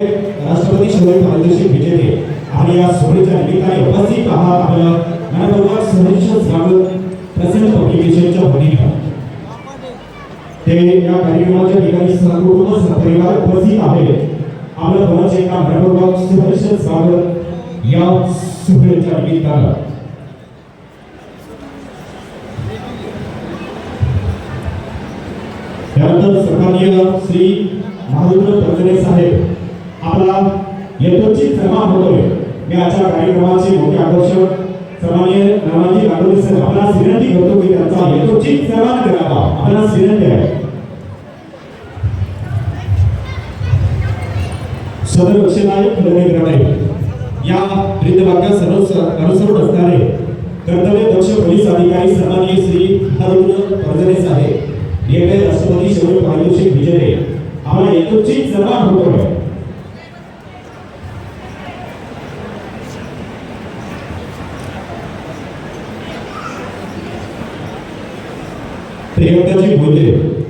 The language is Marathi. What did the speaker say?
राष्ट्रपती शिवाजी पारितोषिक विजेते आणि या सोहळीच्या निमित्ताने उपस्थित आहात आपल्या मनपूर्वक सहर्ष स्वागत प्रसन्न पब्लिकेशनच्या वतीने. ते या कार्यक्रमाच्या ठिकाणी सहकुटुंब सहपरिवार उपस्थित आहे. आपलं पुन्हा एका मनपूर्वक सहर्ष स्वागत या सोहळ्याच्या निमित्तानं? त्यानंतर सन्माननीय श्री महारुद्र प्रजने साहेब आपला यथोचित सन्मान होतोय. मी आजच्या कार्यक्रमाचे मोठे आकर्षक सन्माननीय नानाजी गाडोळे सर आपणास विनंती करतो की त्यांचा यथोचित सन्मान करावा. आपणास विनंती आहे. सदर विषयनायक खंडणी या वृद्धवाक्यास सर्व अनुसरून असणारे कर्तव्य दक्ष पोलीस अधिकारी सन्माननीय श्री हरुद्र प्रजने साहेब येथे राष्ट्रपती शिवाजी पारितोषिक विजेते आम्हाला यथोचित सन्मान होतो Tem outra de Buda.